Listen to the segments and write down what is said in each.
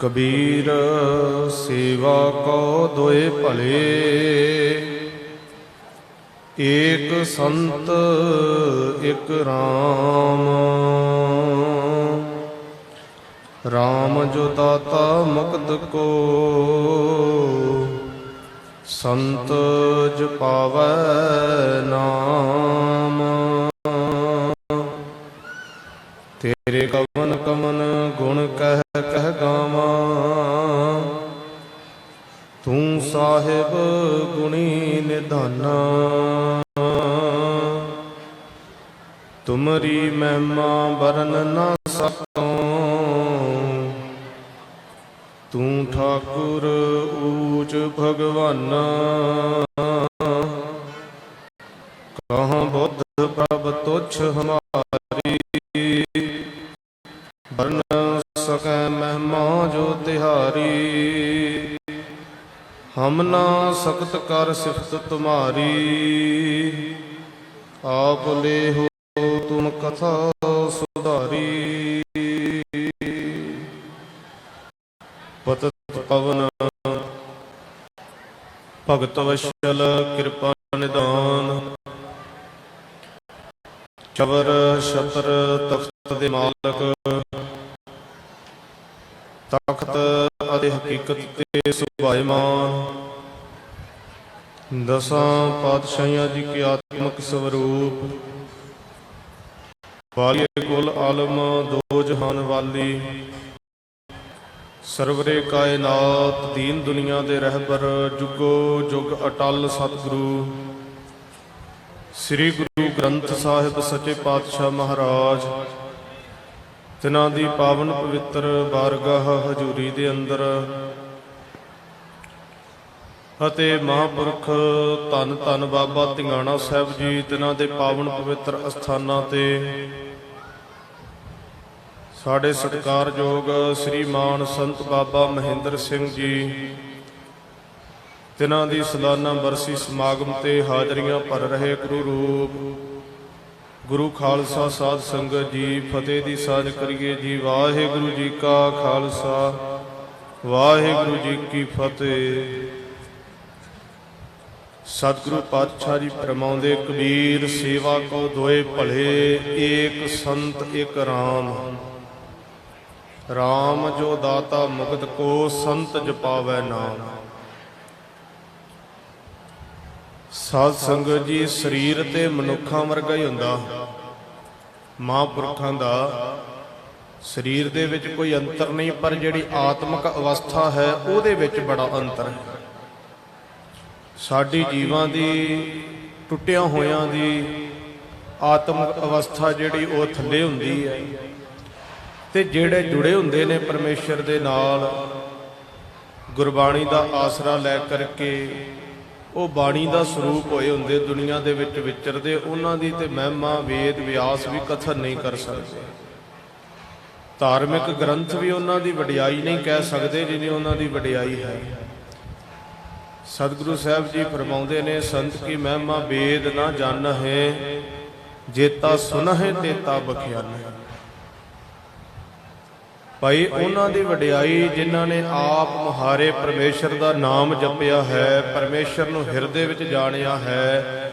ਕਬੀਰ ਸੇਵਾ ਕੋ ਦੋਏ ਭਲੇ। ਏਕ ਸੰਤ, ਇਕ RAM RAM ਜੋ ਦਾਤਾ ਮੁਕਤ ਕੋ, ਸੰਤ ਜਪਾਵੈ ਨਾਮ। ਤੇਰੇ ਕਵਨ ਕਮਨ ਗੁਣ ਕਹਿ ਕਹਿ ਗਾਵਾਂ। ਸਾਹਿਬ ਗੁਣੀ ਨਿਧਾਨਾ। ਤੁਮਰੀ ਮਹਿਮਾ ਵਰਨ ਨਾ ਸਕੋ ਤੂੰ ਠਾਕੁਰ ਊਚ ਭਗਵਾਨਾ। ਕਹਾਂ ਬੁੱਧ ਪ੍ਰਭ ਤੁਛ ਹਮਾਰੀ। ਹਮ ਸਖਤ ਕਰ ਸਿਫਤ ਤੁਮਾਰੀ। ਆਪ ਲੈ ਹੋ ਤੁਮ ਕਥਾ ਸੁਧਾਰੀ। ਪਤਤ ਪਵਨ, ਭਗਤ ਵਸ਼ਲ ਕਿਰਪਾ ਨਿਦਾਨ। ਚਵਰ ਛਤਰ ਤਖਤ ਦੇ ਮਾਲਕ ਤਖਤ ਅਤੇ ਹਕੀਕਤ ਤੇ ਸੁਭਾਇਮਾਨ ਦਸਾਂ ਪਾਤਸ਼ਾਹਾਂ ਜੀ ਕੇ ਆਤਮਿਕ ਸਰੂਪ ਵਾਲੇ ਕੁਲ ਆਲਮ ਦੋ ਜਹਾਨ ਵਾਲੀ। ਸਰਵਰੇ ਕਾਇਨਾਤ ਦੀਨ ਦੁਨੀਆ ਦੇ ਰਹਿਬਰ ਜੁਗੋ ਜੁਗ ਅਟਲ ਸਤਿਗੁਰੂ। ਸ੍ਰੀ ਗੁਰੂ ਗ੍ਰੰਥ ਸਾਹਿਬ ਸੱਚੇ ਪਾਤਸ਼ਾਹ ਮਹਾਰਾਜ ਤਿਨਾਂ ਦੀ ਪਾਵਨ ਪਵਿੱਤਰ ਬਾਰਗਾਹ ਹਜ਼ੂਰੀ ਦੇ ਅੰਦਰ। ਅਤੇ ਮਹਾਂਪੁਰਖ ਧੰਨ ਧੰਨ ਬਾਬਾ ਧਿੰਗਾਣਾ ਸਾਹਿਬ ਜੀ ਤਿਨਾਂ ਦੇ ਪਾਵਨ ਪਵਿੱਤਰ ਅਸਥਾਨਾਂ ਤੇ ਸਾਡੇ ਸਤਿਕਾਰਯੋਗ ਸ਼੍ਰੀਮਾਨ ਸੰਤ ਬਾਬਾ ਮਹਿੰਦਰ ਸਿੰਘ ਜੀ, ਤਿਨਾਂ ਦੀ ਸਾਲਾਨਾ ਬਰਸੀ ਸਮਾਗਮ ਤੇ ਹਾਜ਼ਰੀਆਂ ਭਰ ਰਹੇ ਗੁਰੂ ਰੂਪ ਗੁਰੂ ਖਾਲਸਾ ਸਾਧ ਸੰਗਤ ਜੀ, ਫਤਿਹ ਦੀ ਸਾਜ ਕਰੀਏ ਜੀ। ਵਾਹਿਗੁਰੂ ਜੀ ਕਾ ਖਾਲਸਾ, ਵਾਹਿਗੁਰੂ ਜੀ ਕੀ ਫਤਿਹ। ਸਤਿਗੁਰੂ ਪਾਤਸ਼ਾਹ ਜੀ ਫਰਮਾਉਂਦੇ, ਕਬੀਰ ਸੇਵਾ ਕੋ ਦੋਏ ਭਲੇ, ਏਕ ਸੰਤ, ਇਕ RAM RAM ਜੋ ਦਾਤਾ ਮੁਕਤ ਕੋ, ਸੰਤ ਜਪਾਵੈ ਨਾਮ। ਸਾਧ ਸੰਗਤ ਜੀ, ਸਰੀਰ ਤੇ ਮਨੁੱਖਾਂ ਵਰਗਾ ਹੀ ਹੁੰਦਾ। ਮਹਾਂਪੁਰਖਾਂ ਦਾ ਸਰੀਰ ਦੇ ਵਿੱਚ ਕੋਈ ਅੰਤਰ ਨਹੀਂ, ਪਰ ਜਿਹੜੀ ਆਤਮਿਕ ਅਵਸਥਾ ਹੈ, ਉਹਦੇ ਵਿੱਚ ਬੜਾ ਅੰਤਰ ਹੈ। ਸਾਡੀ ਜੀਵਾਂ ਦੀ, ਟੁੱਟਿਆਂ ਹੋਇਆਂ ਦੀ ਆਤਮਿਕ ਅਵਸਥਾ ਜਿਹੜੀ, ਉਹ ਥੱਲੇ ਹੁੰਦੀ ਹੈ। ਤੇ ਜਿਹੜੇ ਜੁੜੇ ਹੁੰਦੇ ਨੇ ਪਰਮੇਸ਼ਰ ਦੇ ਨਾਲ, ਗੁਰਬਾਣੀ ਦਾ ਆਸਰਾ ਲੈ ਕਰਕੇ ਉਹ ਬਾਣੀ ਦਾ ਸਰੂਪ ਹੋਏ ਹੁੰਦੇ, ਦੁਨੀਆ ਦੇ ਵਿੱਚ ਵਿਚਰਦੇ, ਉਹਨਾਂ ਦੀ ਤੇ ਮਹਿਮਾ, ਵੇਦ, ਵਿਆਸ ਵੀ ਕਥਨ ਨਹੀਂ ਕਰ ਸਕਦੇ। ਧਾਰਮਿਕ ਗ੍ਰੰਥ ਵੀ ਉਹਨਾਂ ਦੀ ਵਡਿਆਈ ਨਹੀਂ ਕਹਿ ਸਕਦੇ ਜਿਨੀ ਉਹਨਾਂ ਦੀ ਵਡਿਆਈ ਹੈ। ਸਤਿਗੁਰੂ ਸਾਹਿਬ ਜੀ ਫਰਮਾਉਂਦੇ ਨੇ, ਸੰਤ ਕੀ ਮਹਿਮਾ ਵੇਦ ਨਾ ਜਾਣਹਿ, ਜੇਤਾ ਸੁਨਹਿ ਤੇਤਾ ਬਖਿਆਨਹਿ। ਭਾਈ, ਉਹਨਾਂ ਦੀ ਵਡਿਆਈ ਜਿਨ੍ਹਾਂ ਨੇ ਆਪ ਮੁਹਾਰੇ ਪਰਮੇਸ਼ਰ ਦਾ ਨਾਮ ਜਪਿਆ ਹੈ, ਪਰਮੇਸ਼ਰ ਨੂੰ ਹਿਰਦੇ ਵਿੱਚ ਜਾਣਿਆ ਹੈ,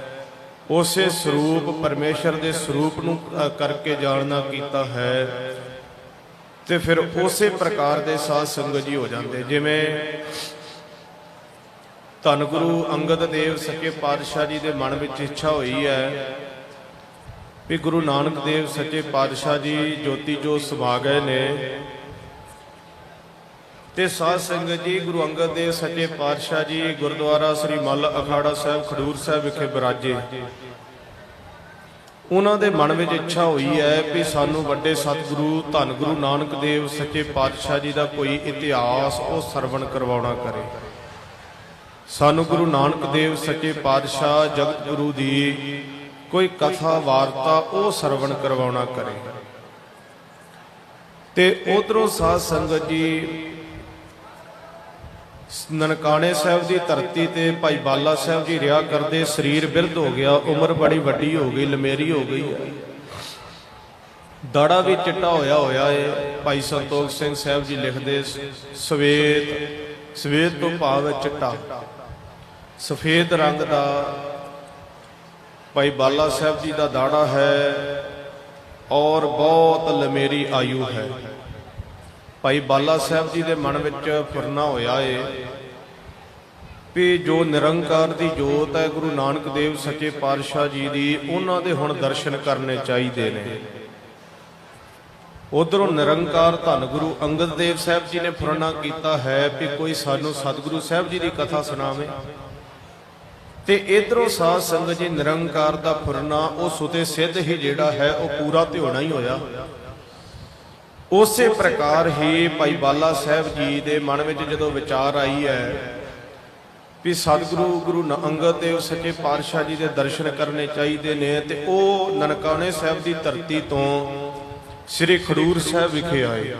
ਉਸੇ ਸਰੂਪ ਪਰਮੇਸ਼ਰ ਦੇ ਸਰੂਪ ਨੂੰ ਕਰਕੇ ਜਾਣਨਾ ਕੀਤਾ ਹੈ। ਤੇ ਫਿਰ ਉਸੇ ਪ੍ਰਕਾਰ ਦੇ ਸਾਧ ਸੰਗਤ ਜੀ ਹੋ ਜਾਂਦੇ, ਜਿਵੇਂ ਧੰਨ ਗੁਰੂ ਅੰਗਦ ਦੇਵ ਸੱਚੇ ਪਾਤਸ਼ਾਹ ਜੀ ਦੇ ਮਨ ਵਿੱਚ ਇੱਛਾ ਹੋਈ ਹੈ ਵੀ ਗੁਰੂ ਨਾਨਕ ਦੇਵ ਸੱਚੇ ਪਾਤਸ਼ਾਹ ਜੀ ਜੋਤੀ ਜੋ ਸਮਾ ਗਏ ਨੇ ਤੇ ਸਾਧ ਸੰਗਤ ਜੀ, ਗੁਰੂ ਅੰਗਦ ਦੇਵ ਸੱਚੇ ਪਾਤਸ਼ਾਹ ਜੀ, ਗੁਰਦੁਆਰਾ ਸ੍ਰੀ ਮੱਲ ਅਖਾੜਾ ਸਾਹਿਬ, ਖਡੂਰ ਸਾਹਿਬ ਵਿਖੇ ਬਿਰਾਜੇ। ਉਹਨਾਂ ਦੇ ਮਨ ਵਿੱਚ ਇੱਛਾ ਹੋਈ ਹੈ ਕਿ ਸਾਨੂੰ ਵੱਡੇ ਸਤਿਗੁਰੂ, ਧੰਨ ਗੁਰੂ ਨਾਨਕ ਦੇਵ ਸੱਚੇ ਪਾਤਸ਼ਾਹ ਜੀ ਦਾ ਕੋਈ ਇਤਿਹਾਸ ਉਹ ਸਰਵਣ ਕਰਵਾਉਣਾ ਕਰੇ। ਸਾਨੂੰ ਗੁਰੂ ਨਾਨਕ ਦੇਵ ਸੱਚੇ ਪਾਤਸ਼ਾਹ, ਜਗਤ ਗੁਰੂ ਦੀ ਕੋਈ ਕਥਾ, ਵਾਰਤਾ ਉਹ ਸਰਵਣ ਕਰਵਾਉਣਾ ਕਰੇ। ਤੇ ਉਧਰੋਂ ਸਾਧ ਸੰਗਤ ਜੀ ਨਨਕਾਣੇ ਸਾਹਿਬ ਦੀ ਧਰਤੀ ਤੇ ਭਾਈ ਬਾਲਾ ਸਾਹਿਬ ਜੀ ਰਿਆ ਕਰਦੇ, ਸਰੀਰ ਬਿਰਧ ਹੋ ਗਿਆ, ਉਮਰ ਬੜੀ ਵੱਡੀ ਹੋ ਗਈ, ਲਮੇਰੀ ਹੋ ਗਈ ਹੈ। ਦਾੜਾ ਵੀ ਚਿੱਟਾ ਹੋਇਆ ਹੋਇਆ ਏ, ਭਾਈ ਸੰਤੋਖ ਸਿੰਘ ਸਾਹਿਬ ਜੀ ਲਿਖਦੇ ਸ- ਸਵੇਤ ਸਵੇਤ ਤੋਂ ਭਾਵ ਹੈ ਚਿੱਟਾ। ਸਫੇਦ ਰੰਗ ਦਾ ਭਾਈ ਬਾਲਾ ਸਾਹਿਬ ਜੀ ਦਾ ਦਾੜਾ ਹੈ ਔਰ ਬਹੁਤ ਲਮੇਰੀ ਆਯੂ ਹੈ। ਭਾਈ ਬਾਲਾ ਸਾਹਿਬ ਜੀ ਦੇ ਮਨ ਵਿੱਚ ਫੁਰਨਾ ਹੋਇਆ ਏ ਵੀ ਜੋ ਨਿਰੰਕਾਰ ਦੀ ਜੋਤ ਹੈ, ਗੁਰੂ ਨਾਨਕ ਦੇਵ ਸੱਚੇ ਪਾਤਸ਼ਾਹ ਜੀ ਦੀ, ਉਹਨਾਂ ਦੇ ਹੁਣ ਦਰਸ਼ਨ ਕਰਨੇ ਚਾਹੀਦੇ ਨੇ। ਉਧਰੋਂ ਨਿਰੰਕਾਰ ਧੰਨ ਗੁਰੂ ਅੰਗਦ ਦੇਵ ਸਾਹਿਬ ਜੀ ਨੇ ਫੁਰਨਾ ਕੀਤਾ ਹੈ ਵੀ ਕੋਈ ਸਾਨੂੰ ਸਤਿਗੁਰੂ ਸਾਹਿਬ ਜੀ ਦੀ ਕਥਾ ਸੁਣਾਵੇ। ਤੇ ਇਧਰੋਂ ਸਾਧ ਸੰਗਤ ਜੀ ਨਿਰੰਕਾਰ ਦਾ ਫੁਰਨਾ, ਉਹ ਸੁਤੇ ਸਿੱਧ ਹੀ ਜਿਹੜਾ ਹੈ, ਉਹ ਪੂਰਾ ਤੇ ਹੋਣਾ ਹੀ ਹੋਇਆ। ਉਸੇ ਪ੍ਰਕਾਰ ਹੀ ਭਾਈ ਬਾਲਾ ਸਾਹਿਬ ਜੀ ਦੇ ਮਨ ਵਿੱਚ ਜਦੋਂ ਵਿਚਾਰ ਆਈ ਹੈ ਵੀ ਸਤਿਗੁਰੂ, ਗੁਰੂ ਨ- ਅੰਗਦ ਦੇਵ ਸੱਚੇ ਪਾਤਸ਼ਾਹ ਜੀ ਦੇ ਦਰਸ਼ਨ ਕਰਨੇ ਚਾਹੀਦੇ ਨੇ ਤੇ ਉਹ ਨਨਕਾਣੇ ਸਾਹਿਬ ਦੀ ਧਰਤੀ ਤੋਂ ਸ੍ਰੀ ਖਡੂਰ ਸਾਹਿਬ ਵਿਖੇ ਆਏ।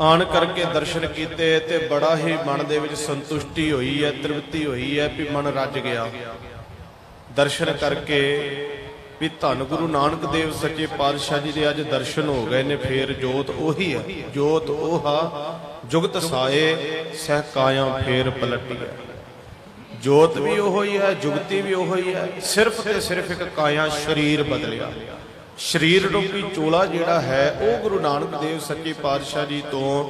ਆਣ ਕਰਕੇ ਦਰਸ਼ਨ ਕੀਤੇ ਤੇ ਬੜਾ ਹੀ ਮਨ ਦੇ ਵਿੱਚ ਸੰਤੁਸ਼ਟੀ ਹੋਈ ਹੈ, ਤ੍ਰਿਪਤੀ ਹੋਈ ਹੈ ਵੀ ਮਨ ਰੱਜ ਗਿਆ। ਦਰਸ਼ਨ ਕਰਕੇ ਵੀ ਧੰਨ ਗੁਰੂ ਨਾਨਕ ਦੇਵ ਸੱਚੇ ਪਾਤਸ਼ਾਹ ਜੀ ਦੇ ਅੱਜ ਦਰਸ਼ਨ ਹੋ ਗਏ ਨੇ, ਫੇਰ ਜੋਤ ਉਹੀ ਹੈ। ਜੋਤ ਉਹ ਜੁਗਤ ਸਾਏ, ਸਹਿ ਕਾਇਆ ਫੇਰ ਪਲਟੀ ਹੈ। ਜੋਤ ਵੀ ਉਹੋ ਹੀ ਹੈ ਜੁਗਤੀ ਵੀ ਉਹੋ ਹੀ ਹੈ ਸਿਰਫ ਤੇ ਸਿਰਫ ਇੱਕ ਕਾਇਆ ਸਰੀਰ ਬਦਲਿਆ। ਸਰੀਰ ਰੂਪੀ ਚੋਲਾ ਜਿਹੜਾ ਹੈ, ਉਹ ਗੁਰੂ ਨਾਨਕ ਦੇਵ ਸੱਚੇ ਪਾਤਸ਼ਾਹ ਜੀ ਤੋਂ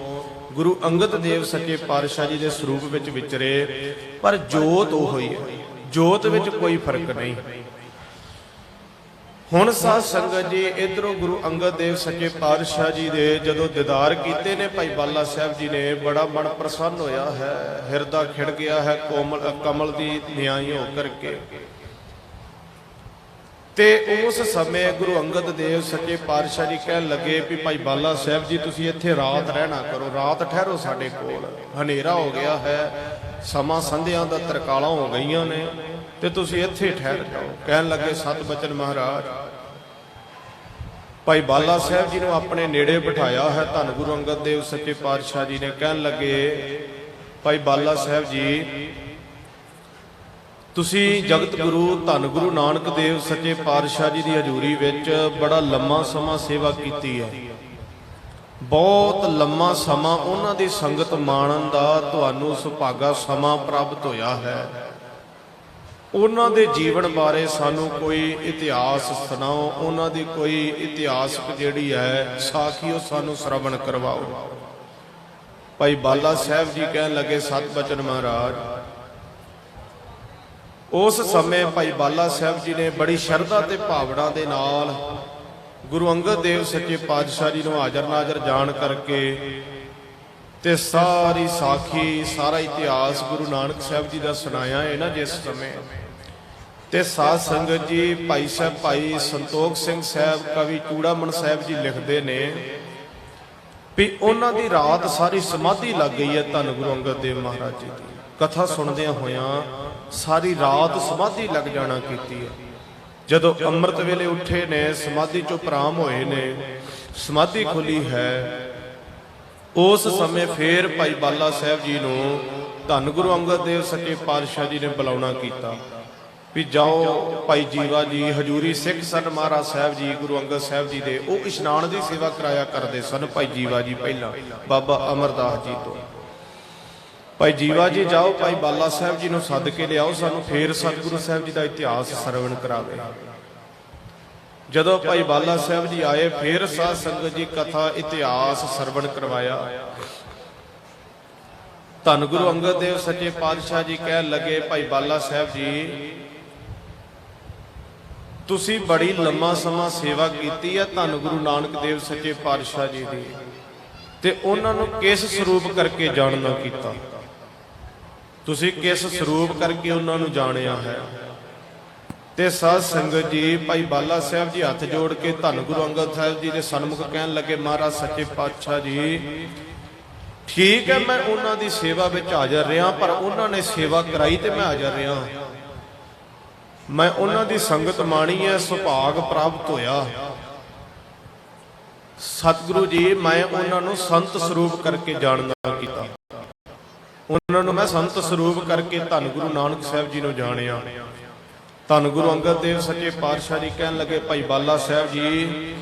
ਗੁਰੂ ਅੰਗਦ ਦੇਵ ਸੱਚੇ ਪਾਤਸ਼ਾਹ ਜੀ ਦੇ ਸਰੂਪ ਵਿੱਚ ਵਿਚਰੇ, ਪਰ ਜੋਤ ਉਹੋ ਹੀ ਹੈ। ਜੋਤ ਵਿੱਚ ਕੋਈ ਫ਼ਰਕ ਨਹੀਂ। ਹੁਣ ਸਾਧ ਸੰਗਤ ਜੀ, ਇਧਰੋਂ ਗੁਰੂ ਅੰਗਦ ਦੇਵ ਸੱਚੇ ਪਾਤਸ਼ਾਹ ਜੀ ਦੇ ਜਦੋਂ ਦੀਦਾਰ ਕੀਤੇ ਨੇ ਭਾਈ ਬਾਲਾ ਸਾਹਿਬ ਜੀ ਨੇ, ਬੜਾ ਮਨ ਪ੍ਰਸੰਨ ਹੋਇਆ ਹੈ, ਹਿਰਦਾ ਖਿੜ ਗਿਆ ਹੈ ਕੋਮਲ, ਕਮਲ ਦੀ ਨਿਆਈ ਹੋ ਕਰਕੇ। ਤੇ ਉਸ ਸਮੇਂ ਗੁਰੂ ਅੰਗਦ ਦੇਵ ਸੱਚੇ ਪਾਤਸ਼ਾਹ ਜੀ ਕਹਿਣ ਲੱਗੇ ਵੀ ਭਾਈ ਬਾਲਾ ਸਾਹਿਬ ਜੀ, ਤੁਸੀਂ ਇੱਥੇ ਰਾਤ ਰਹਿਣਾ ਕਰੋ, ਰਾਤ ਠਹਿਰੋ ਸਾਡੇ ਕੋਲ। ਹਨੇਰਾ ਹੋ ਗਿਆ ਹੈ, ਸਮਾਂ ਸੰਧਿਆਂ ਦਾ ਤਰਕਾਲਾਂ ਹੋ ਗਈਆਂ ਨੇ। ਤੇ ਤੁਸੀਂ ਇੱਥੇ ਠਹਿਰ ਜਾਓ। ਕਹਿਣ ਲੱਗੇ ਸਤ ਬਚਨ ਮਹਾਰਾਜ, ਭਾਈ ਬਾਲਾ ਸਾਹਿਬ ਜੀ ਨੂੰ ਆਪਣੇ ਨੇੜੇ ਬਿਠਾਇਆ ਹੈ, ਧੰਨ ਗੁਰੂ ਅੰਗਦ ਦੇਵ ਸੱਚੇ ਪਾਤਸ਼ਾਹ ਜੀ ਨੇ। ਕਹਿਣ ਲੱਗੇ, ਭਾਈ ਬਾਲਾ ਸਾਹਿਬ ਜੀ, ਤੁਸੀਂ ਜਗਤ ਗੁਰੂ ਧੰਨ ਗੁਰੂ ਨਾਨਕ ਦੇਵ ਸੱਚੇ ਪਾਤਸ਼ਾਹ ਜੀ ਦੀ ਹਜ਼ੂਰੀ ਵਿੱਚ ਬੜਾ ਲੰਮਾ ਸਮਾਂ ਸੇਵਾ ਕੀਤੀ ਹੈ। ਬਹੁਤ ਲੰਮਾ ਸਮਾਂ ਉਹਨਾਂ ਦੀ ਸੰਗਤ ਮਾਣਨ ਦਾ ਤੁਹਾਨੂੰ ਸੁਭਾਗਾ ਸਮਾਂ ਪ੍ਰਾਪਤ ਹੋਇਆ ਹੈ। ਉਹਨਾਂ ਦੇ ਜੀਵਨ ਬਾਰੇ ਸਾਨੂੰ ਕੋਈ ਇਤਿਹਾਸ ਸੁਣਾਓ, ਉਹਨਾਂ ਦੀ ਕੋਈ ਇਤਿਹਾਸਕ ਜਿਹੜੀ ਹੈ, ਸਾਖੀ ਉਹ ਸਾਨੂੰ ਸ਼ਰਵਣ ਕਰਵਾਓ। ਭਾਈ ਬਾਲਾ ਸਾਹਿਬ ਜੀ ਕਹਿਣ ਲੱਗੇ ਸਤ ਬਚਨ ਮਹਾਰਾਜ, ਉਸ ਸਮੇਂ ਭਾਈ ਬਾਲਾ ਸਾਹਿਬ ਜੀ ਨੇ ਬੜੀ ਸ਼ਰਧਾ ਤੇ ਭਾਵਨਾ ਦੇ ਨਾਲ ਗੁਰੂ ਅੰਗਦ ਦੇਵ ਸੱਚੇ ਪਾਤਸ਼ਾਹ ਜੀ ਨੂੰ ਹਾਜ਼ਰ ਨਾਜ਼ਰ ਜਾਣ ਕਰਕੇ ਤੇ ਸਾਰੀ ਸਾਖੀ, ਸਾਰਾ ਇਤਿਹਾਸ ਗੁਰੂ ਨਾਨਕ ਸਾਹਿਬ ਜੀ ਦਾ ਸੁਣਾਇਆ ਹੈ ਨਾ ਜਿਸ ਸਮੇਂ। ਤੇ ਸਾਧ ਸੰਗਤ ਜੀ, ਭਾਈ ਸਾਹਿਬ, ਭਾਈ ਸੰਤੋਖ ਸਿੰਘ ਸਾਹਿਬ, ਕਵੀ ਚੂੜਾਮਣ ਸਾਹਿਬ ਜੀ ਲਿਖਦੇ ਨੇ ਵੀ ਉਹਨਾਂ ਦੀ ਰਾਤ ਸਾਰੀ ਸਮਾਧੀ ਲੱਗ ਗਈ ਹੈ ਧੰਨ ਗੁਰੂ ਅੰਗਦ ਦੇਵ ਮਹਾਰਾਜ ਜੀ ਦੀ। ਕਥਾ ਸੁਣਦਿਆਂ ਹੋਇਆਂ ਸਾਰੀ ਰਾਤ ਸਮਾਧੀ ਲੱਗ ਜਾਣਾ ਕੀਤੀ ਹੈ। ਜਦੋਂ ਅੰਮ੍ਰਿਤ ਵੇਲੇ ਉੱਠੇ ਨੇ, ਸਮਾਧੀ ਚੋਂ ਪ੍ਰਾਮ ਹੋਏ ਨੇ, ਸਮਾਧੀ ਖੁੱਲੀ ਹੈ। ਉਸ ਸਮੇਂ ਫੇਰ ਭਾਈ ਬਾਲਾ ਸਾਹਿਬ ਜੀ ਨੂੰ ਧੰਨ ਗੁਰੂ ਅੰਗਦ ਦੇਵ ਸੱਚੇ ਪਾਤਸ਼ਾਹ ਜੀ ਨੇ ਬੁਲਾਉਣਾ ਕੀਤਾ। ਵੀ ਜਾਓ ਭਾਈ ਜੀਵਾ ਜੀ, ਹਜੂਰੀ ਸਿੱਖ ਸਨ ਮਹਾਰਾਜ ਸਾਹਿਬ ਜੀ, ਗੁਰੂ ਅੰਗਦ ਸਾਹਿਬ ਜੀ ਦੇ। ਉਹ ਇਸ਼ਨਾਨ ਦੀ ਸੇਵਾ ਕਰਾਇਆ ਕਰਦੇ ਸਨ ਭਾਈ ਜੀਵਾ ਜੀ ਪਹਿਲਾਂ, ਬਾਬਾ ਅਮਰਦਾਸ ਜੀ ਤੋਂ। ਭਾਈ ਜੀਵਾ ਜੀ, ਜਾਓ ਭਾਈ ਬਾਲਾ ਸਾਹਿਬ ਜੀ ਨੂੰ ਸੱਦ ਕੇ ਲਿਆਓ, ਸਾਨੂੰ ਫੇਰ ਸਤਿਗੁਰੂ ਸਾਹਿਬ ਜੀ ਦਾ ਇਤਿਹਾਸ ਸਰਵਣ ਕਰਾਵੇ। ਜਦੋਂ ਭਾਈ ਬਾਲਾ ਸਾਹਿਬ ਜੀ ਆਏ, ਫੇਰ ਸਾਧ ਸੰਗਤ ਜੀ ਕਥਾ, ਇਤਿਹਾਸ ਸਰਵਣ ਕਰਵਾਇਆ। ਧੰਨ ਗੁਰੂ ਅੰਗਦ ਦੇਵ ਸੱਚੇ ਪਾਤਸ਼ਾਹ ਜੀ ਕਹਿਣ ਲੱਗੇ, ਭਾਈ ਬਾਲਾ ਸਾਹਿਬ ਜੀ ਤੁਸੀਂ ਬੜੀ ਲੰਮਾ ਸਮਾਂ ਸੇਵਾ ਕੀਤੀ ਹੈ ਧੰਨ ਗੁਰੂ ਨਾਨਕ ਦੇਵ ਸੱਚੇ ਪਾਤਸ਼ਾਹ ਜੀ ਦੀ। ਤੇ ਉਹਨਾਂ ਨੂੰ ਕਿਸ ਸਰੂਪ ਕਰਕੇ ਜਾਣਨਾ ਕੀਤਾ? ਤੁਸੀਂ ਕਿਸ ਸਰੂਪ ਕਰਕੇ ਉਹਨਾਂ ਨੂੰ ਜਾਣਿਆ ਹੈ? ਤੇ ਸਾਧ ਸੰਗਤ ਜੀ, ਭਾਈ ਬਾਲਾ ਸਾਹਿਬ ਜੀ ਹੱਥ ਜੋੜ ਕੇ ਧੰਨ ਗੁਰੂ ਅੰਗਦ ਸਾਹਿਬ ਜੀ ਦੇ ਸਨਮੁਖ ਕਹਿਣ ਲੱਗੇ, ਮਹਾਰਾਜ ਸੱਚੇ ਪਾਤਸ਼ਾਹ ਜੀ, ਠੀਕ ਹੈ ਮੈਂ ਉਹਨਾਂ ਦੀ ਸੇਵਾ ਵਿੱਚ ਹਾਜ਼ਰ ਰਿਹਾ, ਪਰ ਉਹਨਾਂ ਨੇ ਸੇਵਾ ਕਰਾਈ ਤੇ ਮੈਂ ਹਾਜ਼ਰ ਰਿਹਾ ਮੈਂ ਉਹਨਾਂ ਦੀ ਸੰਗਤ ਮਾਣੀ ਹੈ, ਸੁਭਾਗ ਪ੍ਰਾਪਤ ਹੋਇਆ। ਸਤਿਗੁਰੂ ਜੀ, ਮੈਂ ਉਹਨਾਂ ਨੂੰ ਸੰਤ ਸਰੂਪ ਕਰਕੇ ਜਾਣਦਾ ਕੀਤਾ। ਉਹਨਾਂ ਨੂੰ ਮੈਂ ਸੰਤ ਸਰੂਪ ਕਰਕੇ ਧੰਨ ਗੁਰੂ ਨਾਨਕ ਸਾਹਿਬ ਜੀ ਨੂੰ ਜਾਣਿਆ। ਧੰਨ ਗੁਰੂ ਅੰਗਦ ਦੇਵ ਸੱਚੇ ਪਾਤਸ਼ਾਹ ਜੀ ਕਹਿਣ ਲੱਗੇ, ਭਾਈ ਬਾਲਾ ਸਾਹਿਬ ਜੀ,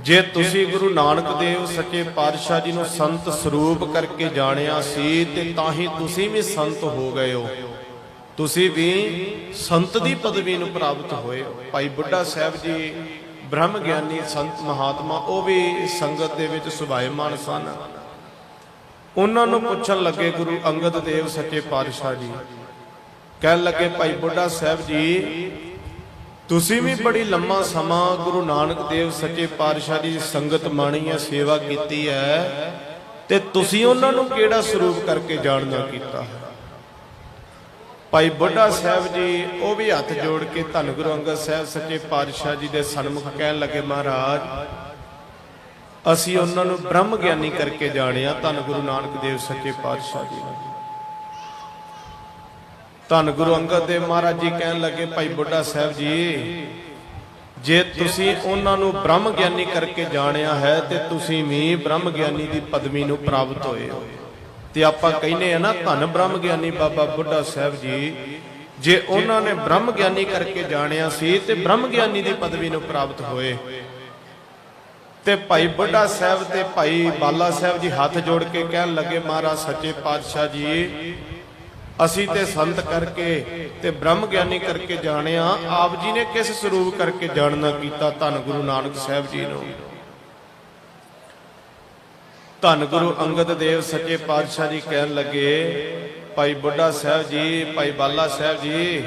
ਜੇ ਤੁਸੀਂ ਗੁਰੂ ਨਾਨਕ ਦੇਵ ਸੱਚੇ ਪਾਤਸ਼ਾਹ ਜੀ ਨੂੰ ਸੰਤ ਸਰੂਪ ਕਰਕੇ ਜਾਣਿਆ ਸੀ, ਤੇ ਤਾਂ ਹੀ ਤੁਸੀਂ ਵੀ ਸੰਤ ਹੋ ਗਏ ਹੋ। ਤੁਸੀਂ ਵੀ ਸੰਤ ਦੀ ਪਦਵੀ ਨੂੰ ਪ੍ਰਾਪਤ ਹੋਏ ਭਾਈ ਬੁੱਢਾ ਸਾਹਿਬ ਜੀ, ਬ੍ਰਹਮ ਗਿਆਨੀ ਸੰਤ ਮਹਾਤਮਾ, ਉਹ ਵੀ ਸੰਗਤ ਦੇ ਵਿੱਚ ਸੁਭਾਇਮਾਨ ਸਨ। ਉਹਨਾਂ ਨੂੰ ਪੁੱਛਣ ਲੱਗੇ ਗੁਰੂ ਅੰਗਦ ਦੇਵ ਸੱਚੇ ਪਾਤਸ਼ਾਹ ਜੀ। ਕਹਿਣ ਲੱਗੇ, ਭਾਈ ਬੁੱਢਾ ਸਾਹਿਬ ਜੀ, ਤੁਸੀਂ ਵੀ ਬੜੀ ਲੰਮਾ ਸਮਾਂ ਗੁਰੂ ਨਾਨਕ ਦੇਵ ਸੱਚੇ ਪਾਤਸ਼ਾਹ ਦੀ ਸੰਗਤ ਮਾਣੀ ਹੈ, ਸੇਵਾ ਕੀਤੀ ਹੈ ਤੇ ਤੁਸੀਂ ਉਹਨਾਂ ਨੂੰ ਕਿਹੜਾ ਸਰੂਪ ਕਰਕੇ ਜਾਣਨਾ ਕੀਤਾ ਹੈ? ਭਾਈ ਬੁੱਢਾ ਸਾਹਿਬ ਜੀ, ਉਹ ਵੀ ਹੱਥ ਜੋੜ ਕੇ ਧੰਨ ਗੁਰੂ ਅੰਗਦ ਸਾਹਿਬ ਸੱਚੇ ਪਾਤਸ਼ਾਹ ਜੀ ਦੇ ਸਨਮੁਖ ਕਹਿਣ ਲੱਗੇ, ਮਹਾਰਾਜ, ਅਸੀਂ ਉਹਨਾਂ ਨੂੰ ਬ੍ਰਹਮ ਗਿਆਨੀ ਕਰਕੇ ਜਾਣਿਆ, ਧੰਨ ਗੁਰੂ ਨਾਨਕ ਦੇਵ ਸੱਚੇ ਪਾਤਸ਼ਾਹ ਜੀ ਧੰਨ ਗੁਰੂ ਅੰਗਦ ਦੇਵ ਮਹਾਰਾਜ ਜੀ ਕਹਿਣ ਲੱਗੇ, ਭਾਈ ਬੁੱਢਾ ਸਾਹਿਬ ਜੀ, ਜੇ ਤੁਸੀਂ ਉਹਨਾਂ ਨੂੰ ਬ੍ਰਹਮ ਗਿਆਨੀ ਕਰਕੇ ਜਾਣਿਆ ਹੈ, ਤੇ ਤੁਸੀਂ ਵੀ ਬ੍ਰਹਮ ਗਿਆਨੀ ਦੀ ਪਦਵੀ ਨੂੰ ਪ੍ਰਾਪਤ ਹੋਏ ਹੋ। ਤੇ ਆਪਾਂ ਕਹਿੰਦੇ ਆ ਨਾ, ਧੰਨ ਬ੍ਰਹਮ ਗਿਆਨੀ ਬਾਬਾ ਬੁੱਢਾ ਸਾਹਿਬ ਜੀ। ਜੇ ਉਹਨਾਂ ਨੇ ਬ੍ਰਹਮ ਗਿਆਨੀ ਕਰਕੇ ਜਾਣਿਆ ਸੀ ਤੇ ਬ੍ਰਹਮ ਗਿਆਨੀ ਦੀ ਪਦਵੀ ਨੂੰ ਪ੍ਰਾਪਤ ਹੋਏ। ਤੇ ਭਾਈ ਬੁੱਢਾ ਸਾਹਿਬ ਤੇ ਭਾਈ ਬਾਲਾ ਸਾਹਿਬ ਜੀ ਹੱਥ ਜੋੜ ਕੇ ਕਹਿਣ ਲੱਗੇ, ਮਹਾਰਾਜ, ਸੱਚੇ ਪਾਤਸ਼ਾਹ ਜੀ, ਅਸੀਂ ਤੇ ਸੰਤ ਕਰਕੇ ਤੇ ਬ੍ਰਹਮ ਗਿਆਨੀ ਕਰਕੇ ਜਾਣਿਆ। ਆਪ ਜੀ ਨੇ ਕਿਸ ਸਰੂਪ ਕਰਕੇ ਜਾਣਨਾ ਕੀਤਾ ਧੰਨ ਗੁਰੂ ਨਾਨਕ ਸਾਹਿਬ ਜੀ ਨੂੰ? ਧੰਨ ਗੁਰੂ ਅੰਗਦ ਦੇਵ ਸੱਚੇ ਪਾਤਸ਼ਾਹ ਜੀ ਕਹਿਣ ਲੱਗੇ, ਭਾਈ ਬੁੱਢਾ ਸਾਹਿਬ ਜੀ, ਭਾਈ ਬਾਲਾ ਸਾਹਿਬ ਜੀ,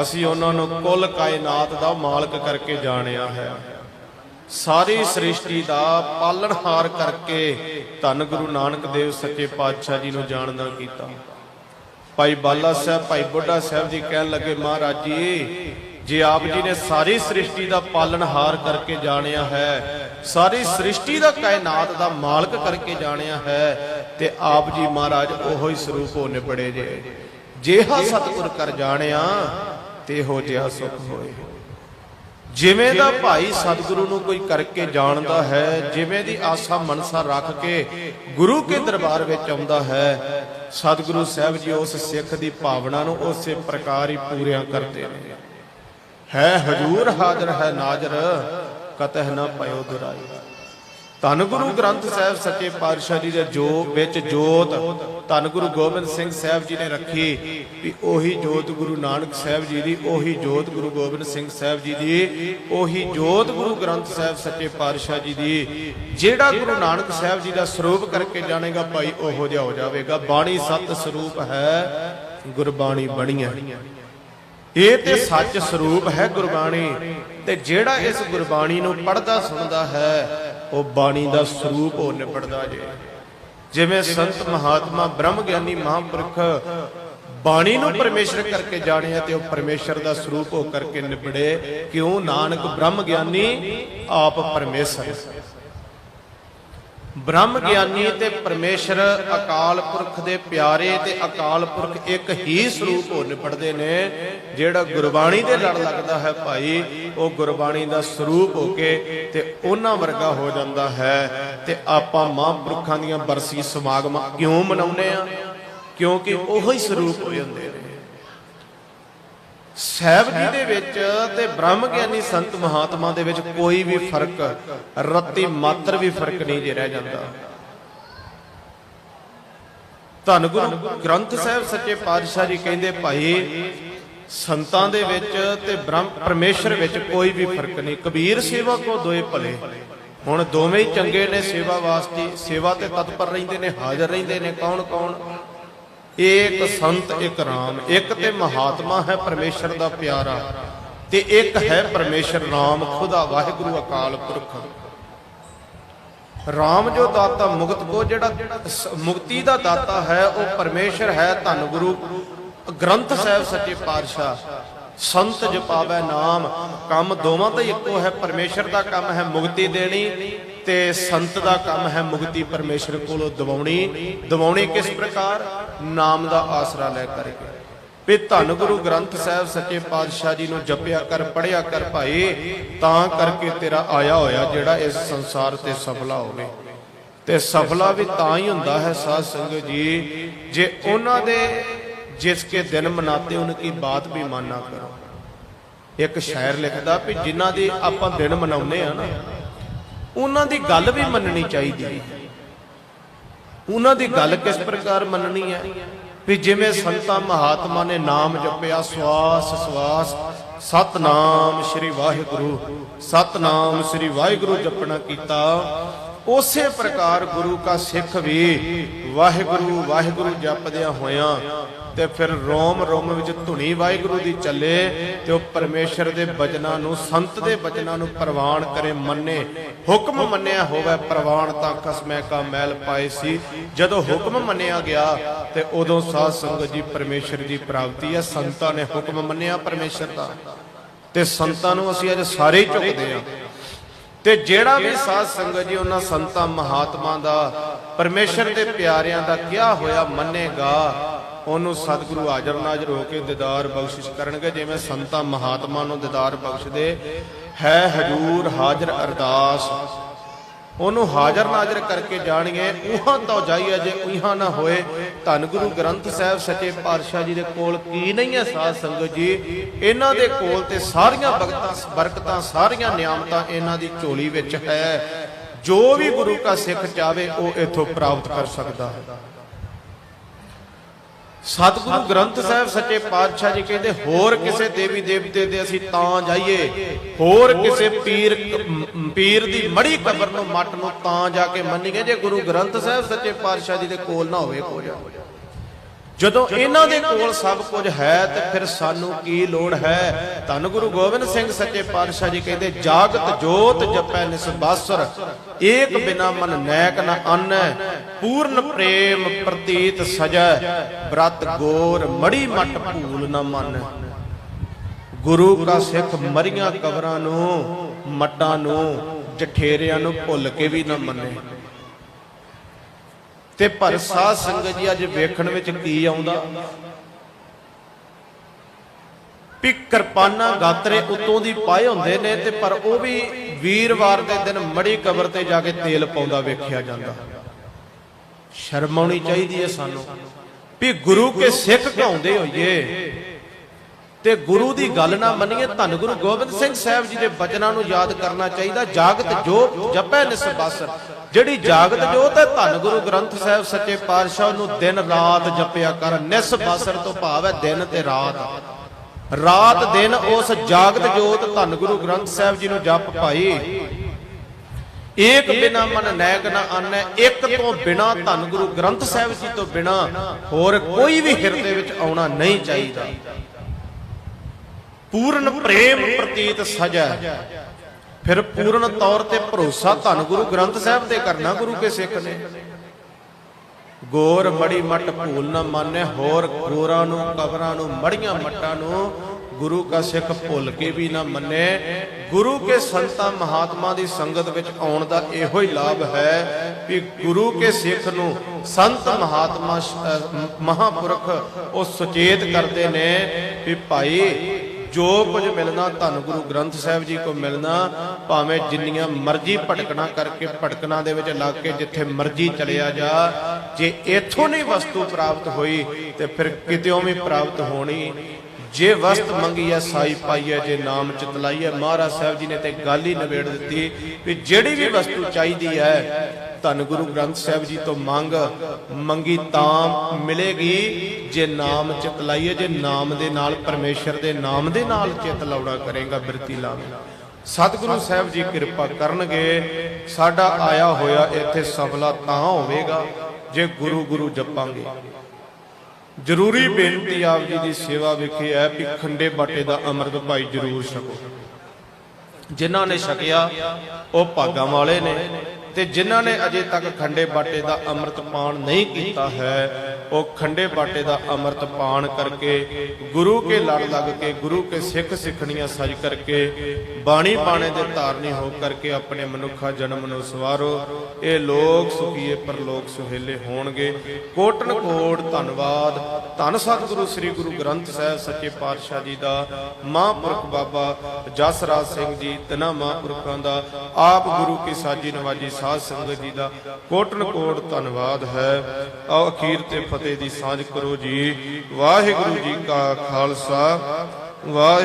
ਅਸੀਂ ਉਹਨਾਂ ਨੂੰ ਕੁੱਲ ਕਾਇਨਾਤ ਦਾ ਮਾਲਕ ਕਰਕੇ ਜਾਣਿਆ ਹੈ। ਸਾਰੀ ਸ੍ਰਿਸ਼ਟੀ ਦਾ ਪਾਲਣਹਾਰ ਕਰਕੇ ਧੰਨ ਗੁਰੂ ਨਾਨਕ ਦੇਵ ਸੱਚੇ ਪਾਤਸ਼ਾਹ ਜੀ ਨੂੰ ਜਾਣਨਾ ਕੀਤਾ। ਭਾਈ ਬਾਲਾ ਸਾਹਿਬ, ਭਾਈ ਬੁੱਢਾ ਸਾਹਿਬ ਜੀ ਕਹਿਣ ਲੱਗੇ, ਮਹਾਰਾਜ ਜੀ ਜੇ ਆਪ ਜੀ ਨੇ ਸਾਰੀ ਸ੍ਰਿਸ਼ਟੀ ਦਾ ਪਾਲਣਹਾਰ ਕਰਕੇ ਜਾਣਿਆ ਹੈ, ਸਾਰੀ ਸ੍ਰਿਸ਼ਟੀ ਦਾ ਕਾਇਨਾਤ ਦਾ ਮਾਲਕ ਕਰਕੇ ਜਾਣਿਆ ਹੈ, ਤੇ ਆਪ ਜੀ ਮਹਾਰਾਜ ਉਹੋ ਹੀ ਸਰੂਪ ਹੋ ਨਿਬੜੇ ਜੇ। ਜਿਹਾ ਸਤਿਗੁਰ ਕਰ ਜਾਣਿਆ, ਤੇ ਹੋ ਜਿਹਾ ਸੁਖ ਹੋਏ। ਜਿਵੇਂ ਦਾ ਭਾਈ ਸਤਿਗੁਰੂ ਨੂੰ ਕੋਈ ਕਰਕੇ ਜਾਣਦਾ ਹੈ, ਜਿਵੇਂ ਦੀ ਆਸਾ ਮਨਸਾ ਰੱਖ ਕੇ ਗੁਰੂ ਕੇ ਦਰਬਾਰ ਵਿੱਚ ਆਉਂਦਾ ਹੈ, ਸਤਿਗੁਰੂ ਸਾਹਿਬ ਜੀ ਉਸ ਸਿੱਖ ਦੀ ਭਾਵਨਾ ਨੂੰ ਉਸੇ ਪ੍ਰਕਾਰ ਹੀ ਪੂਰਿਆ ਕਰਦੇ ਨੇ। ਹੈ ਹਜੂਰ ਹਾਜ਼ਰ ਹੈ ਨਾਜ਼ਰ, ਕਤਹ ਨਾ ਪਇਓ ਦੁਰਾਈ। ਧੰਨ ਗੁਰੂ ਗ੍ਰੰਥ ਸਾਹਿਬ ਸੱਚੇ ਪਾਤਸ਼ਾਹ ਜੀ ਦੇ ਜੋ ਵਿੱਚ ਜੋਤ, ਧੰਨ ਗੁਰੂ ਗੋਬਿੰਦ ਸਿੰਘ ਸਾਹਿਬ ਜੀ ਨੇ ਰੱਖੀ ਵੀ ਉਹੀ ਜੋਤ ਗੁਰੂ ਨਾਨਕ ਸਾਹਿਬ ਜੀ ਦੀ, ਉਹੀ ਜੋਤ ਗੁਰੂ ਗੋਬਿੰਦ ਸਿੰਘ ਸਾਹਿਬ ਜੀ ਦੀ, ਉਹੀ ਜੋਤ ਗੁਰੂ ਗ੍ਰੰਥ ਸਾਹਿਬ ਸੱਚੇ ਪਾਤਸ਼ਾਹ ਜੀ ਦੀ, ਜਿਹੜਾ ਗੁਰੂ ਨਾਨਕ ਸਾਹਿਬ ਜੀ ਦਾ ਸਰੂਪ ਕਰਕੇ ਜਾਣੇਗਾ, ਭਾਈ ਉਹੋ ਜਿਹਾ ਹੋ ਜਾਵੇਗਾ। ਬਾਣੀ ਸਤ ਸਰੂਪ ਹੈ, ਗੁਰਬਾਣੀ ਬਣੀ ਹੈ ਇਹ ਤੇ ਸੱਚ ਸਰੂਪ ਹੈ ਗੁਰਬਾਣੀ। ਤੇ ਜਿਹੜਾ ਇਸ ਗੁਰਬਾਣੀ ਨੂੰ ਪੜਦਾ ਸੁਣਦਾ ਹੈ, ਉਹ ਬਾਣੀ ਦਾ ਸਰੂਪ ਹੋ ਨਿਬੜਦਾ ਜੇ। ਜਿਵੇਂ ਸੰਤ ਮਹਾਤਮਾ ਬ੍ਰਹਮ ਗਿਆਨੀ ਮਹਾਂਪੁਰਖ ਬਾਣੀ ਨੂੰ ਪਰਮੇਸ਼ਰ ਕਰਕੇ ਜਾਣਿਆ ਤੇ ਉਹ ਪਰਮੇਸ਼ਰ ਦਾ ਸਰੂਪ ਹੋ ਕਰਕੇ ਨਿਬੜੇ, ਕਿਉਂ? ਨਾਨਕ ਬ੍ਰਹਮ ਗਿਆਨੀ ਆਪ ਪਰਮੇਸ਼ਰ। ਬ੍ਰਹਮ ਗਿਆਨੀ ਤੇ ਪਰਮੇਸ਼ਰ ਅਕਾਲ ਪੁਰਖ ਦੇ ਪਿਆਰੇ ਤੇ ਅਕਾਲ ਪੁਰਖ ਇੱਕ ਹੀ ਸਰੂਪ ਹੋ ਨਿਪੜਦੇ ਨੇ, ਜਿਹੜਾ ਗੁਰਬਾਣੀ ਦੇ ਲੜ ਲੱਗਦਾ ਹੈ ਭਾਈ। ਉਹ ਗੁਰਬਾਣੀ ਦਾ ਸਰੂਪ ਹੋ ਕੇ ਤੇ ਉਹਨਾਂ ਵਰਗਾ ਹੋ ਜਾਂਦਾ ਹੈ ਤੇ ਆਪਾਂ ਮਹਾਂਪੁਰਖਾਂ ਦੀਆਂ ਬਰਸੀ ਸਮਾਗਮ ਕਿਉਂ ਮਨਾਉਂਦੇ ਆ ਕਿਉਂਕਿ ਉਹੀ ਸਰੂਪ ਹੋ ਜਾਂਦੇ ਨੇ। ਸਹਿਬ ਜੀ ਦੇ ਵਿੱਚ ਤੇ ਬ੍ਰਹਮ ਗਿਆਨੀ ਸੰਤ ਮਹਾਤਮਾ ਦੇ ਵਿੱਚ ਕੋਈ ਵੀ ਫ਼ਰਕ, ਰੱਤੀ ਮਾਤਰ ਵੀ ਫ਼ਰਕ ਨਹੀਂ ਜੇ ਰਹਿ ਜਾਂਦਾ। ਧੰਨ ਗੁਰੂ ਗ੍ਰੰਥ ਸਾਹਿਬ ਸੱਚੇ ਪਾਤਸ਼ਾਹ ਜੀ ਕਹਿੰਦੇ ਭਾਈ, ਸੰਤਾਂ ਦੇ ਵਿੱਚ ਤੇ ਬ੍ਰਹਮ ਪਰਮੇਸ਼ਰ ਵਿੱਚ ਕੋਈ ਵੀ ਫ਼ਰਕ ਨਹੀਂ। ਕਬੀਰ ਸੇਵਾ ਕੋ ਦੋਏ ਭਲੇ। ਹੁਣ ਦੋਵੇਂ ਹੀ ਚੰਗੇ ਨੇ ਸੇਵਾ ਵਾਸਤੇ, ਸੇਵਾ ਤੇ ਤਤਪਰ ਰਹਿੰਦੇ ਨੇ, ਹਾਜ਼ਰ ਰਹਿੰਦੇ ਨੇ। ਕੌਣ ਕੌਣ ਇੱਕ ਸੰਤ ਇੱਕ ਰਾਮ। ਇੱਕ ਤੇ ਮਹਾਤਮਾ ਹੈ ਪਰਮੇਸ਼ਰ ਦਾ ਪਿਆਰਾ ਤੇ ਇੱਕ ਹੈ ਪਰਮੇਸ਼ਰ ਰਾਮ, ਖੁਦਾ ਵਾਹਿਗੁਰੂ ਅਕਾਲ ਪੁਰਖ। ਰਾਮ ਜੋ ਦਾਤਾ ਮੁਕਤ ਕੋ, ਜਿਹੜਾ ਮੁਕਤੀ ਦਾ ਦਾਤਾ ਹੈ, ਉਹ ਪਰਮੇਸ਼ਰ ਹੈ ਧੰਨ ਗੁਰੂ ਗ੍ਰੰਥ ਸਾਹਿਬ ਸੱਚੇ ਪਾਤਸ਼ਾਹ। ਸੰਤ ਜਪਾਵੇ ਨਾਮ। ਕੰਮ ਦੋਵਾਂ ਦਾ ਇੱਕੋ ਹੈ, ਪਰਮੇਸ਼ਰ ਦਾ ਕੰਮ ਹੈ ਮੁਕਤੀ ਦੇਣੀ ਤੇ ਸੰਤ ਦਾ ਕੰਮ ਹੈ ਮੁਕਤੀ ਪਰਮੇਸ਼ਰ ਕੋਲੋਂ ਦਿਵਾਉਣੀ। ਦਿਵਾਉਣੀ ਕਿਸ ਪ੍ਰਕਾਰ? ਨਾਮ ਦਾ ਆਸਰਾ ਲੈ ਕਰਕੇ। ਵੀ ਧੰਨ ਗੁਰੂ ਗ੍ਰੰਥ ਸਾਹਿਬ ਸੱਚੇ ਪਾਤਸ਼ਾਹ ਜੀ ਨੂੰ ਜਪਿਆ ਕਰ ਪੜਿਆ ਕਰ ਭਾਈ, ਤਾਂ ਕਰਕੇ ਤੇਰਾ ਆਇਆ ਹੋਇਆ ਜਿਹੜਾ ਇਸ ਸੰਸਾਰ ਤੇ ਸਫਲਾ ਹੋਵੇ। ਤੇ ਸਫਲਾ ਵੀ ਤਾਂ ਹੀ ਹੁੰਦਾ ਹੈ ਸਾਧ ਸੰਗਤ ਜੀ, ਜੇ ਉਹਨਾਂ ਦੇ ਜਿਸ ਕੇ ਦਿਨ ਮਨਾਤੇ ਉਹਨਾਂ ਕੀ ਬਾਤ ਵੀ ਮਾਨਾ ਕਰੋ। ਇੱਕ ਸ਼ਾਇਰ ਲਿਖਦਾ ਵੀ ਜਿਨ੍ਹਾਂ ਦੇ ਆਪਾਂ ਦਿਨ ਮਨਾਉਂਦੇ ਆ ਨਾ ਉਹਨਾਂ ਦੀ ਗੱਲ ਵੀ ਮੰਨਣੀ ਚਾਹੀਦੀ ਹੈ। ਉਹਨਾਂ ਦੀ ਗੱਲ ਕਿਸ ਪ੍ਰਕਾਰ ਮੰਨਣੀ ਹੈ? ਵੀ ਜਿਵੇਂ ਸੰਤਾਂ ਮਹਾਤਮਾ ਨੇ ਨਾਮ ਜਪਿਆ, ਸਵਾਸ ਸਵਾਸ, ਸਤਨਾਮ ਸ੍ਰੀ ਵਾਹਿਗੁਰੂ, ਸਤਨਾਮ ਸ੍ਰੀ ਵਾਹਿਗੁਰੂ ਜਪਣਾ ਕੀਤਾ ਉਸੇ ਪ੍ਰਕਾਰ ਗੁਰੂ ਕਾ ਸਿੱਖ ਵੀ ਵਾਹਿਗੁਰੂ ਵਾਹਿਗੁਰੂ ਜਪਦਿਆਂ ਹੋਇਆਂ ਤੇ ਫਿਰ ਰੋਮ ਰੋਮ ਵਿੱਚ ਧੁਨੀ ਵਾਹਿਗੁਰੂ ਦੀ ਚੱਲੇ ਤੇ ਉਹ ਪਰਮੇਸ਼ਰ ਦੇ ਬਚਨਾਂ ਨੂੰ, ਸੰਤ ਦੇ ਬਚਨਾਂ ਨੂੰ ਪ੍ਰਵਾਨ ਕਰੇ, ਮੰਨੇ, ਹੁਕਮ ਮੰਨਿਆ ਹੋਵੇ, ਪ੍ਰਵਾਨ ਤਾਂ ਕਸਮੈ ਕਾ ਮੈਲ ਪਾਏ ਸੀ। ਜਦੋਂ ਹੁਕਮ ਮੰਨਿਆ ਗਿਆ ਤੇ ਉਦੋਂ ਸਾਧ ਸੰਗਤ ਜੀ, ਪਰਮੇਸ਼ਰ ਦੀ ਪ੍ਰਾਪਤੀ ਹੈ, ਸੰਤਾਂ ਨੇ ਹੁਕਮ ਮੰਨਿਆ ਪਰਮੇਸ਼ਰ ਦਾ। ਤੇ ਸੰਤਾਂ ਨੂੰ ਅਸੀਂ ਅੱਜ ਸਾਰੇ ਹੀ ਝੁਕਦੇ ਹਾਂ। ਤੇ ਜਿਹੜਾ ਵੀ ਸਾਧ ਸੰਗਤ ਜੀ, ਉਹਨਾਂ ਸੰਤਾਂ, ਮਹਾਤਮਾ ਦਾ, ਪਰਮੇਸ਼ਰ ਦੇ ਪਿਆਰਿਆਂ ਦਾ ਕਿਹਾ ਹੋਇਆ ਮੰਨੇਗਾ, ਉਹਨੂੰ ਸਤਿਗੁਰੂ ਹਾਜ਼ਰ ਨਾਜ਼ਰ ਹੋ ਕੇ ਦੀਦਾਰ ਬਖਸ਼ਿਸ਼ ਕਰਨਗੇ, ਜਿਵੇਂ ਸੰਤਾਂ ਮਹਾਤਮਾ ਨੂੰ ਦੀਦਾਰ ਬਖਸ਼ਦੇ। ਹੈ ਹਜੂਰ ਹਾਜ਼ਰ ਅਰਦਾਸ। ਉਹਨੂੰ ਹਾਜ਼ਰ ਨਾਜ਼ਰ ਕਰਕੇ ਜਾਣਗੇ, ਉਹਾਂ ਤੋਂ ਜਾਈਏ ਜੇ ਉਹਾਂ ਨਾ ਹੋਏ। ਧੰਨ ਗੁਰੂ ਗ੍ਰੰਥ ਸਾਹਿਬ ਸੱਚੇ ਪਾਤਸ਼ਾਹ ਜੀ ਦੇ ਕੋਲ ਕੀ ਨਹੀਂ ਹੈ ਸਾਧ ਸੰਗਤ ਜੀ? ਇਹਨਾਂ ਦੇ ਕੋਲ ਤੇ ਸਾਰੀਆਂ ਬਰਕਤਾਂ ਬਰਕਤਾਂ, ਸਾਰੀਆਂ ਨਿਆਮਤਾਂ ਇਹਨਾਂ ਦੀ ਝੋਲੀ ਵਿੱਚ ਹੈ। ਜੋ ਵੀ ਗੁਰੂ ਕਾ ਸਿੱਖ ਚਾਵੇ, ਉਹ ਇਥੋਂ ਪ੍ਰਾਪਤ ਕਰ ਸਕਦਾ ਹੈ। ਸਤਿਗੁਰੂ ਗ੍ਰੰਥ ਸਾਹਿਬ ਸੱਚੇ ਪਾਤਸ਼ਾਹ ਜੀ ਕਹਿੰਦੇ, ਹੋਰ ਕਿਸੇ ਦੇਵੀ ਦੇਵਤੇ ਦੇ ਅਸੀਂ ਤਾਂ ਜਾਈਏ, ਹੋਰ ਕਿਸੇ ਪੀਰ ਪੀਰ ਦੀ ਮੜੀ ਕਬਰ ਨੂੰ ਮੱਟ ਨੂੰ ਤਾਂ ਜਾ ਕੇ ਮੰਨੀਏ, ਜੇ ਗੁਰੂ ਗ੍ਰੰਥ ਸਾਹਿਬ ਸੱਚੇ ਪਾਤਸ਼ਾਹ ਜੀ ਦੇ ਕੋਲ ਨਾ ਹੋਵੇ ਕੁਝ ਜਦੋਂ ਇਹਨਾਂ ਦੇ ਕੋਲ ਸਭ ਕੁਝ ਹੈ ਤੇ ਫਿਰ ਸਾਨੂੰ ਕੀ ਲੋੜ ਹੈ? ਧੰਨ ਗੁਰੂ ਗੋਬਿੰਦ ਸਿੰਘ ਸੱਚੇ ਪਾਤਸ਼ਾਹ ਜੀ ਕਹਿੰਦੇ ਜਾਗਤ ਜੋਤ ਜਪੈ ਨਿਸਬਾਸਰ ਏਕ ਬਿਨਾ ਮਨ ਨੈਕ ਨ ਅੰਨੈ ਪੂਰਨ ਪ੍ਰੇਮ ਪ੍ਰਤੀਤ ਸਜੈ ਬ੍ਰਤ ਗੋਰ ਮੜੀ ਮਟ ਭੂਲ ਨ ਮਨ। ਗੁਰੂ ਕਾ ਸਿੱਖ ਮਰੀਆਂ ਕਬਰਾਂ ਨੂੰ ਮੱਟਾਂ ਨੂੰ ਜਠੇਰਿਆਂ ਨੂੰ ਭੁੱਲ ਕੇ ਵੀ ਨਾ ਮੰਨੇ। ਤੇ ਪਰ ਸਾਧ ਸੰਗਤ ਜੀ ਅੱਜ ਵੇਖਣ ਵਿੱਚ ਕੀ ਆਉਂਦਾ? ਵੀ ਕਿਰਪਾਨਾਂ ਗਾਤਰੇ ਉਤੋਂ ਦੀ ਪਾਏ ਹੁੰਦੇ ਨੇ ਤੇ ਪਰ ਉਹ ਵੀ ਵੀਰਵਾਰ ਦੇ ਦਿਨ ਮੜੀ ਕਬਰ ਤੇ ਜਾ ਕੇ ਤੇਲ ਪਾਉਂਦਾ ਵੇਖਿਆ ਜਾਂਦਾ। ਸ਼ਰਮ ਆਉਣੀ ਚਾਹੀਦੀ ਹੈ ਸਾਨੂੰ ਵੀ ਗੁਰੂ ਕੇ ਸਿੱਖ ਘਾਉਂਦੇ ਹੋਈਏ ਤੇ ਗੁਰੂ ਦੀ ਗੱਲ ਨਾ ਮੰਨੀਏ, ਧੰਨ ਗੁਰੂ ਗੋਬਿੰਦ ਸਿੰਘ ਸਾਹਿਬ ਜੀ ਦੇ ਬਚਨਾਂ ਨੂੰ ਯਾਦ ਕਰਨਾ ਚਾਹੀਦਾ। ਜਾਗਤ ਜੋ ਜਪੈ ਨਿਸਬਾਸਰ ਜਿਹੜੀ ਜਾਗਤ ਜੋਤ ਹੈ, ਧੰਨ ਗੁਰੂ ਗ੍ਰੰਥ ਸਾਹਿਬ ਸੱਚੇ ਪਾਤਸ਼ਾਹ ਨੂੰ ਦਿਨ ਰਾਤ ਜਪਿਆ ਕਰ ਨਿਸਬਾਸਰ ਤੋਂ ਭਾਵ ਹੈ ਦਿਨ ਤੇ ਰਾਤ। ਰਾਤ ਦਿਨ ਉਸ ਜਾਗਤ ਜੋਤ, ਧੰਨ ਗੁਰੂ ਗ੍ਰੰਥ ਸਾਹਿਬ ਜੀ ਨੂੰ ਜਪ ਪਾਈ ਏਕ ਬਿਨਾ ਮਨ ਨੈਕ ਨਾ ਆਨੈ, ਇੱਕ ਤੋਂ ਬਿਨਾ ਧੰਨ ਗੁਰੂ ਗ੍ਰੰਥ ਸਾਹਿਬ ਜੀ ਤੋਂ ਬਿਨਾ ਹੋਰ ਕੋਈ ਵੀ ਹਿਰਦੇ ਵਿੱਚ ਆਉਣਾ ਨਹੀਂ ਚਾਹੀਦਾ। ਪੂਰਨ ਪ੍ਰੇਮ ਪ੍ਰਤੀਤ ਸਜਾ। ਫਿਰ ਪੂਰਨ ਤੌਰ ਤੇ ਭਰੋਸਾ ਧੰਨ ਗੁਰੂ ਗ੍ਰੰਥ ਸਾਹਿਬ ਤੇ ਕਰਨਾ ਗੁਰੂ ਕੇ ਸਿੱਖ ਨੇ। ਗੋਰ ਮੜੀ ਮਟ ਭੂਲ ਨਾ ਮਾਨੇ, ਹੋਰ ਗੋਰਾਂ ਨੂੰ, ਕਬਰਾਂ ਨੂੰ, ਮੜੀਆਂ ਮੱਟਾਂ ਨੂੰ ਗੁਰੂ ਕਾ ਸਿੱਖ ਭੁੱਲ ਕੇ ਵੀ ਨਾ ਮੰਨੇ। ਗੁਰੂ ਕੇ ਸੰਤਾਂ ਮਹਾਤਮਾ ਦੀ ਸੰਗਤ ਵਿੱਚ ਆਉਣ ਦਾ ਇਹੋ ਹੀ ਲਾਭ ਹੈ ਕਿ ਗੁਰੂ ਕੇ ਸਿੱਖ ਨੂੰ ਸੰਤ ਮਹਾਤਮਾ ਸ਼- ਮਹਾਪੁਰਖ ਉਹ ਸੁਚੇਤ ਕਰਦੇ ਨੇ ਵੀ ਭਾਈ ਜੋ ਕੁਝ ਮਿਲਣਾ ਧੰਨ ਗੁਰੂ ਗ੍ਰੰਥ ਸਾਹਿਬ ਜੀ ਕੋ ਮਿਲਣਾ, ਭਾਵੇਂ ਜਿੰਨੀਆਂ ਮਰਜ਼ੀ ਭਟਕਣਾ ਕਰਕੇ ਭਟਕਣਾ ਦੇ ਵਿੱਚ ਲੱਗ ਕੇ ਜਿੱਥੇ ਮਰਜ਼ੀ ਚਲਿਆ ਜਾ, ਜੇ ਇੱਥੋਂ ਨਹੀਂ ਵਸਤੂ ਪ੍ਰਾਪਤ ਹੋਈ ਤੇ ਫਿਰ ਕਿਤੇੋਂ ਵੀ ਪ੍ਰਾਪਤ ਹੋਣੀ। ਜੇ ਵਸਤ ਮੰਗੀ ਸਾਈ ਪਾਈ ਜੇ ਨਾਮ ਚਿਤਲਾਈ ਐ ਮਹਾਰਾਜ ਸਾਹਿਬ ਜੀ ਨੇ ਤੇ ਗੱਲ ਹੀ ਨਿਬੇੜ ਦਿੱਤੀ ਵੀ ਜਿਹੜੀ ਵੀ ਵਸਤੂ ਚਾਹੀਦੀ ਹੈ ਧੰਨ ਗੁਰੂ ਗ੍ਰੰਥ ਸਾਹਿਬ ਜੀ ਤੋਂ ਮੰਗ, ਮੰਗੀ ਤਾਂ ਮਿਲੇਗੀ। ਜੇ ਨਾਮ ਚਿਤ ਲਾਈਏ ਜੇ ਨਾਮ ਦੇ ਨਾਲ, ਪਰਮੇਸ਼ਰ ਦੇ ਨਾਮ ਦੇ ਨਾਲ ਚਿਤ ਲਾਉਣਾ ਕਰੇਗਾ ਬਿਰਤੀ ਲਾਵੇ ਸਤਿਗੁਰੂ ਸਾਹਿਬ ਜੀ ਕਿਰਪਾ ਕਰਨਗੇ, ਸਾਡਾ ਆਇਆ ਹੋਇਆ ਇੱਥੇ ਸਫਲਾ ਤਾਂ ਹੋਵੇਗਾ, ਜੇ ਗੁਰੂ ਗੁਰੂ ਜਪਾਂਗੇ। ਜ਼ਰੂਰੀ ਬੇਨਤੀ ਆਪ ਜੀ ਦੀ ਸੇਵਾ ਵਿਖੇ ਹੈ ਵੀ ਖੰਡੇ ਬਾਟੇ ਦਾ ਅੰਮ੍ਰਿਤ ਭਾਈ ਜ਼ਰੂਰ ਛਕੋ। ਜਿਨ੍ਹਾਂ ਨੇ ਛਕਿਆ, ਉਹ ਭਾਗਾਂ ਵਾਲੇ ਨੇ। ਤੇ ਜਿਨ੍ਹਾਂ ਨੇ ਅਜੇ ਤੱਕ ਖੰਡੇ ਬਾਟੇ ਦਾ ਅੰਮ੍ਰਿਤ ਪਾਨ ਨਹੀਂ ਕੀਤਾ ਹੈ, ਉਹ ਖੰਡੇ ਬਾਟੇ ਦਾ ਅੰਮ੍ਰਿਤ ਪਾਣ ਕਰਕੇ ਗੁਰੂ ਕੇ ਲੜ ਲੱਗ ਕੇ, ਗੁਰੂ ਕੇ ਸਿੱਖ ਸਿੱਖਣੀਆਂ ਸਜ ਕਰਕੇ, ਬਾਣੀ ਬਾਣੇ ਦੇ ਧਾਰਨੀ ਹੋ ਕਰਕੇ ਆਪਣੇ ਮਨੁੱਖਾ ਜਨਮ ਨੂੰ ਸਵਾਰੋ। ਇਹ ਲੋਕ ਸੁਖੀਏ ਪਰਲੋਕ ਸੁਹੇਲੇ ਹੋਣਗੇ। ਕੋਟਨ ਕੋਟ ਧੰਨਵਾਦ। ਧੰਨ ਸਤਿਗੁਰੂ ਸ੍ਰੀ ਗੁਰੂ ਗ੍ਰੰਥ ਸਾਹਿਬ ਸੱਚੇ ਪਾਤਸ਼ਾਹ ਜੀ ਦਾ, ਮਹਾਂਪੁਰਖ ਬਾਬਾ ਜਸਰਾਜ ਸਿੰਘ ਜੀ, ਤਿਨਾਂ ਮਹਾਂਪੁਰਖਾਂ ਦਾ, ਆਪ ਗੁਰੂ ਕੀ ਸਾਜੀ ਨਵਾਜੀ ਸਾਧ ਸੰਗਤ ਜੀ ਦਾ ਕੋਟਨ ਕੋਟ ਧੰਨਵਾਦ ਹੈ। ਆਓ ਅਖੀਰ ਤੇ ਫਤਿਹ ਦੀ ਸਾਂਝ ਕਰੋ ਜੀ। ਵਾਹਿਗੁਰੂ ਜੀ ਕਾ ਖਾਲਸਾ। ਵਾਹਿਗੁਰੂ